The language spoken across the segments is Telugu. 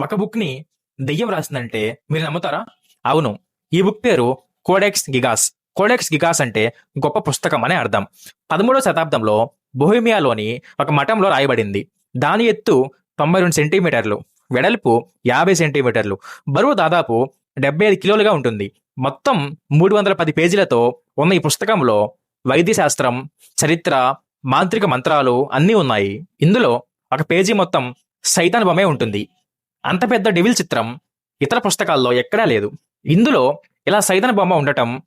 ఒక బుక్ని దెయ్యం రాసిందంటే మీరు నమ్ముతారా? అవును. ఈ బుక్ పేరు కోడెక్స్ గిగాస్ కోడెక్స్ గిగాస్ అంటే గొప్ప పుస్తకం అనే అర్థం. పదమూడవ శతాబ్దంలో బొహిమియాలోని ఒక మఠంలో రాయబడింది. దాని ఎత్తు తొంభై రెండు సెంటీమీటర్లు వెడల్పు యాభై సెంటీమీటర్లు బరువు దాదాపు డెబ్బై ఐదు కిలోలుగా ఉంటుంది. మొత్తం మూడు వందల పది పేజీలతో ఉన్న ఈ పుస్తకంలో వైద్య శాస్త్రం చరిత్ర మాంత్రిక మంత్రాలు అన్నీ ఉన్నాయి. ఇందులో ఒక పేజీ మొత్తం సైతానుభమే ఉంటుంది. అంత పెద్ద డెవిల్ చిత్రం ఇతర పుస్తకాల్లో ఎక్కడా లేదు. ఇందులో ఇలా సైతాన్ బొమ్మ ఉండటం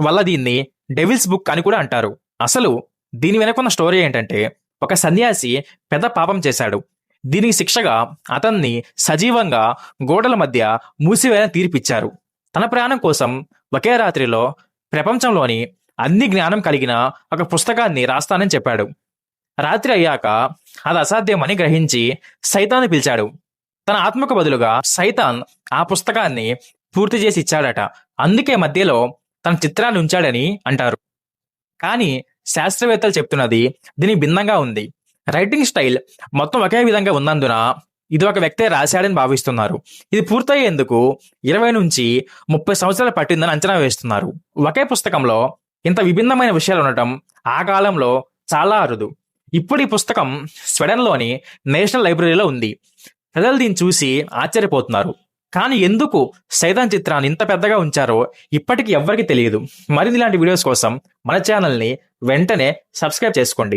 వల్ల దీన్ని డెవిల్స్ బుక్ అని కూడా అంటారు. అసలు దీని వెనుకున్న స్టోరీ ఏంటంటే ఒక సన్యాసి పెద్ద పాపం చేశాడు. దీనికి శిక్షగా అతన్ని సజీవంగా గోడల మధ్య మూసివేయని తీర్పిచ్చారు. తన ప్రాణం కోసం ఒకే రాత్రిలో ప్రపంచంలోని అన్ని జ్ఞానం కలిగిన ఒక పుస్తకాన్ని రాస్తానని చెప్పాడు. రాత్రి అయ్యాక అది అసాధ్యమని గ్రహించి సైతాన్ని పిలిచాడు. తన ఆత్మకు బదులుగా సైతాన్ ఆ పుస్తకాన్ని పూర్తి చేసి ఇచ్చాడట. అందుకే మధ్యలో తన చిత్రాన్ని ఉంచాడని అంటారు. కానీ శాస్త్రవేత్తలు చెప్తున్నది దీని భిన్నంగా ఉంది. రైటింగ్ స్టైల్ మొత్తం ఒకే విధంగా ఉన్నందున ఇది ఒక వ్యక్తే రాశాడని భావిస్తున్నారు. ఇది పూర్తయ్యేందుకు ఇరవై నుంచి ముప్పై సంవత్సరాలు పట్టిందని అంచనా వేస్తున్నారు. ఒకే పుస్తకంలో ఇంత విభిన్నమైన విషయాలు ఉండటం ఆ కాలంలో చాలా అరుదు. ఇప్పుడు ఈ పుస్తకం స్వెడన్లోని నేషనల్ లైబ్రరీలో ఉంది. ప్రజలు దీన్ని చూసి ఆశ్చర్యపోతున్నారు. కానీ ఎందుకు సైతాన్ చిత్రాన్ని ఇంత పెద్దగా ఉంచారో ఇప్పటికీ ఎవ్వరికీ తెలియదు. మరిన్ని ఇలాంటి వీడియోస్ కోసం మన ఛానల్ని వెంటనే సబ్స్క్రైబ్ చేసుకోండి.